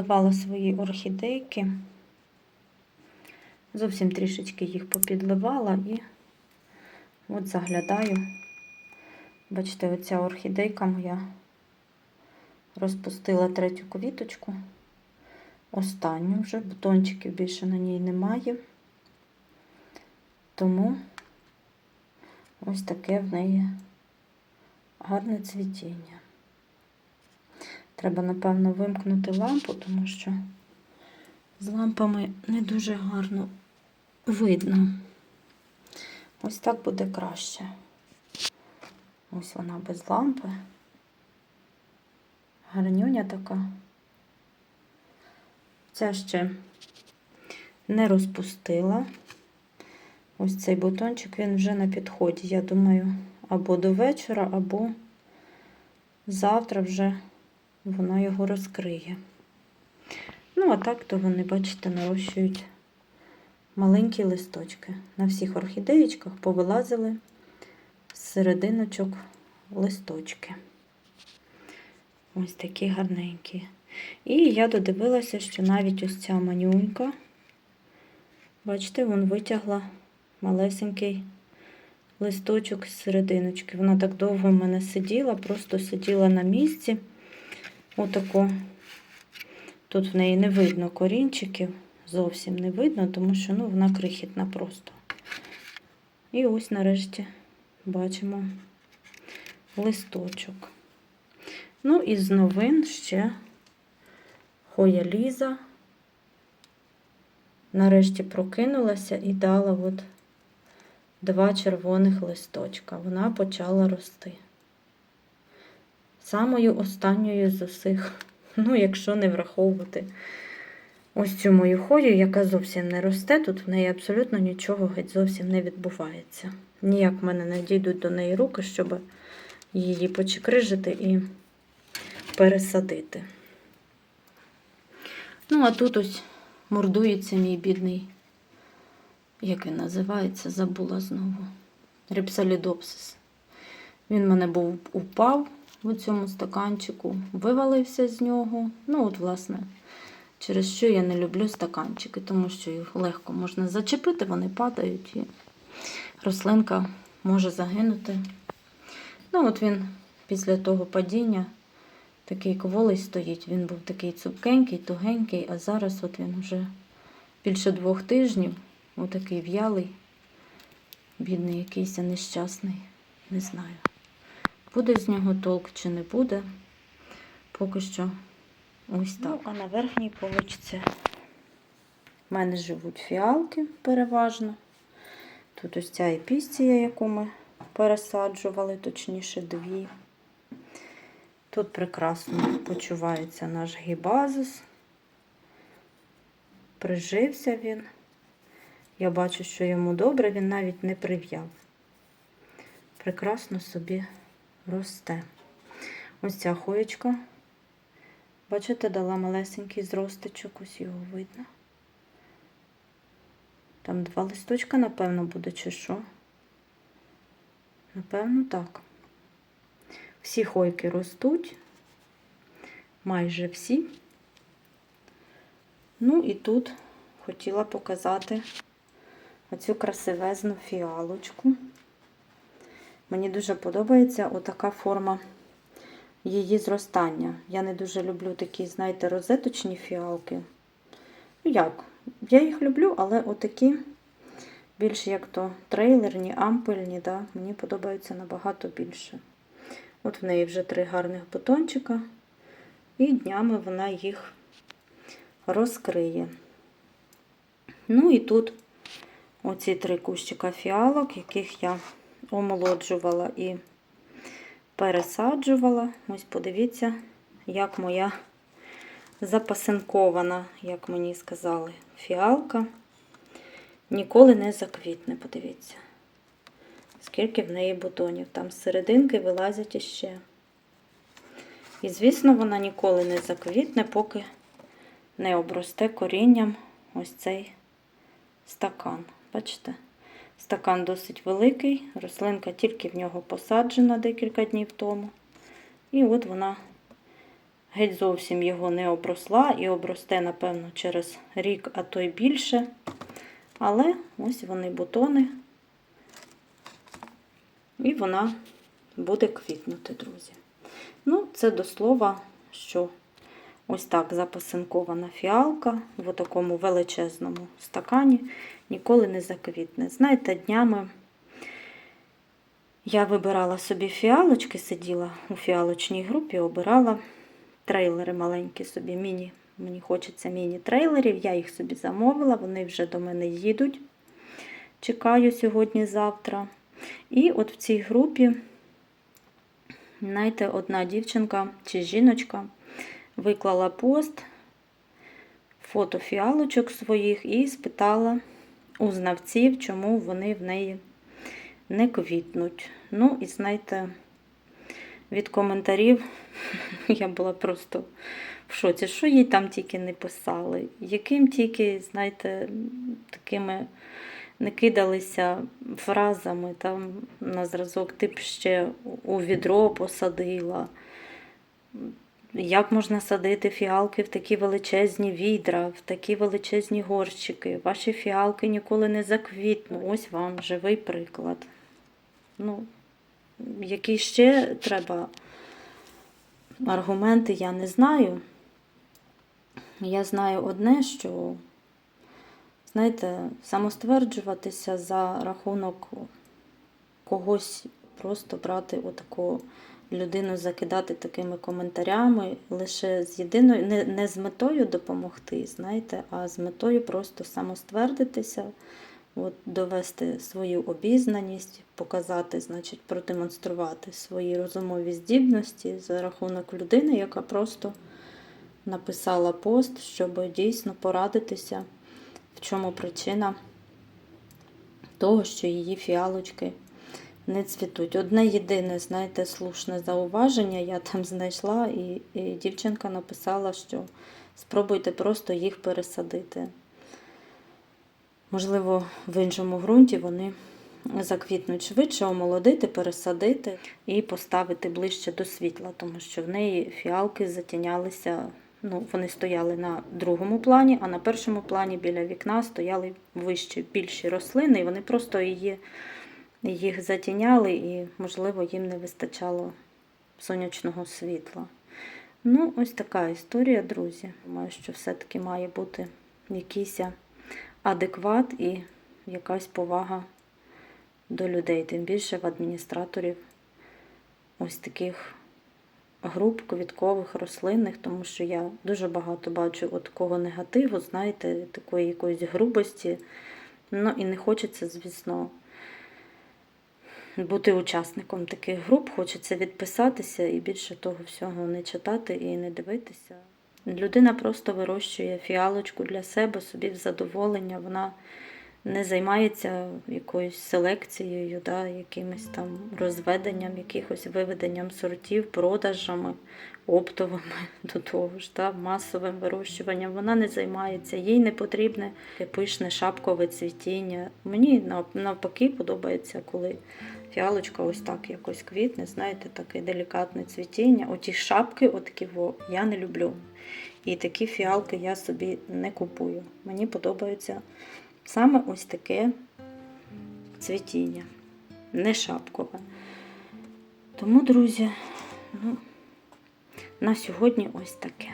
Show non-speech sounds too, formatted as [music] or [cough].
Поливала свої орхідейки. Зовсім трішечки їх попідливала і от заглядаю. Бачите, оця орхідейка моя розпустила третю квіточку. Останню вже, бутончиків більше на ній немає. Тому ось таке в неї гарне цвітіння. Треба, напевно, вимкнути лампу, тому що з лампами не дуже гарно видно. Ось так буде краще. Ось вона без лампи. Гарнюня така. Ця ще не розпустила. Ось цей бутончик, він вже на підході. Я думаю, або до вечора, або завтра вже вона його розкриє. Ну, а так, то вони, бачите, нарощують маленькі листочки. На всіх орхідеєчках повилазили з серединочок листочки. Ось такі гарненькі. І я додивилася, що навіть ось ця манюнька, бачите, вон витягла малесенький листочок з серединочки. Вона так довго в мене сиділа, просто сиділа на місці. Отако. Тут в неї не видно корінчиків, зовсім не видно, тому що ну, вона крихітна просто. І ось нарешті бачимо листочок. Ну, і з новин ще Хоя Ліза. Нарешті прокинулася і дала от два червоних листочка. Вона почала рости. Самою останньою з усіх, [laughs] ну, якщо не враховувати ось цю мою хою, яка зовсім не росте, тут в неї абсолютно нічого геть зовсім не відбувається. Ніяк в мене не дійдуть до неї руки, щоб її почекрижити і пересадити. Ну, а тут ось мордується мій бідний, як він називається, забула знову. Рипсалідопсис. Він мене був упав у цьому стаканчику, вивалився з нього. Ну, от, власне, через що я не люблю стаканчики, тому що їх легко можна зачепити, вони падають, і рослинка може загинути. Ну, от він після того падіння такий кволий стоїть. Він був такий цупкенький, тугенький, а зараз от він вже більше двох тижнів, отакий в'ялий, бідний якийсь нещасний, не знаю. Буде з нього толк чи не буде. Поки що ось так. Ну, а на верхній поличці в мене живуть фіалки переважно. Тут ось ця епістія, яку ми пересаджували, точніше дві. Тут прекрасно почувається наш гібазис. Прижився він. Я бачу, що йому добре, він навіть не прив'яв. Прекрасно собі росте. Ось ця хоєчка. Бачите, дала малесенький зростичок, ось його видно. Там два листочка, напевно, буде, чи що? Напевно, так. Всі хойки ростуть, майже всі. Ну і тут хотіла показати оцю красивезну фіалочку. Мені дуже подобається отака форма її зростання. Я не дуже люблю такі, знаєте, розеточні фіалки. Ну як? Я їх люблю, але отакі більш як то трейлерні, ампельні, да, мені подобаються набагато більше. От в неї вже три гарних бутончика, і днями вона їх розкриє. Ну і тут оці три кущика фіалок, яких я омолоджувала і пересаджувала. Ось подивіться, як моя запасинкована, як мені сказали, фіалка. Ніколи не заквітне, подивіться скільки в неї бутонів. Там з серединки вилазять іще. І, звісно, вона ніколи не заквітне, поки не обросте корінням ось цей стакан. Бачите? Стакан досить великий, рослинка тільки в нього посаджена декілька днів тому. І от вона геть зовсім його не обросла і обросте, напевно, через рік, а то й більше. Але ось вони бутони. І вона буде квітнути, друзі. Ну, це до слова, що ось так запасинкована фіалка в такому величезному стакані ніколи не заквітне. Знаєте, днями я вибирала собі фіалочки, сиділа у фіалочній групі, обирала трейлери маленькі собі, міні. Мені хочеться міні-трейлерів, я їх собі замовила, вони вже до мене їдуть. Чекаю сьогодні-завтра. І от в цій групі, знаєте, одна дівчинка чи жіночка виклала пост, фото фіалочок своїх і спитала у знавців, чому вони в неї не квітнуть. Ну, і знаєте, від коментарів [laughs] я була просто в шоці, що їй там тільки не писали, яким тільки, знаєте, такими не кидалися фразами там на зразок, ти б ще у відро посадила. Як можна садити фіалки в такі величезні відра, в такі величезні горщики? Ваші фіалки ніколи не заквітнуть. Ось вам живий приклад. Ну, які ще треба аргументи, я не знаю. Я знаю одне, що, знаєте, самостверджуватися за рахунок когось, просто брати отаку людину, закидати такими коментарями лише з єдиною, не, не з метою допомогти, знаєте, а з метою просто самоствердитися, от, довести свою обізнаність, показати, значить, продемонструвати свої розумові здібності за рахунок людини, яка просто написала пост, щоб дійсно порадитися, в чому причина того, що її фіалочки не цвітуть. Одне єдине, знаєте, слушне зауваження я там знайшла, і, і дівчинка написала, що спробуйте просто їх пересадити. Можливо, в іншому ґрунті вони заквітнуть швидше, омолодити, пересадити і поставити ближче до світла, тому що в неї фіалки затінялися. Ну, вони стояли на другому плані, а на першому плані біля вікна стояли вищі, більші рослини, і вони просто її, їх затіняли, і, можливо, їм не вистачало сонячного світла. Ну, ось така історія, друзі. Думаю, що все-таки має бути якийсь адекват і якась повага до людей, тим більше в адміністраторів ось таких груп квіткових, рослинних, тому що я дуже багато бачу от такого негативу, знаєте, такої якоїсь грубості. Ну і не хочеться, звісно, бути учасником таких груп, хочеться відписатися і більше того всього не читати і не дивитися. Людина просто вирощує фіалочку для себе, собі в задоволення, вона не займається якоюсь селекцією, да, якимось там розведенням, якихось виведенням сортів, продажами, оптовими [laughs] до того ж, да, масовим вирощуванням. Вона не займається, їй не потрібне пишне шапкове цвітіння. Мені навпаки подобається, коли фіалочка ось так якось квітне, знаєте, таке делікатне цвітіння. Оті шапки, отакі во, я не люблю. І такі фіалки я собі не купую. Мені подобається саме ось таке цвітіння, не шапкове. Тому, друзі, ну, на сьогодні ось таке.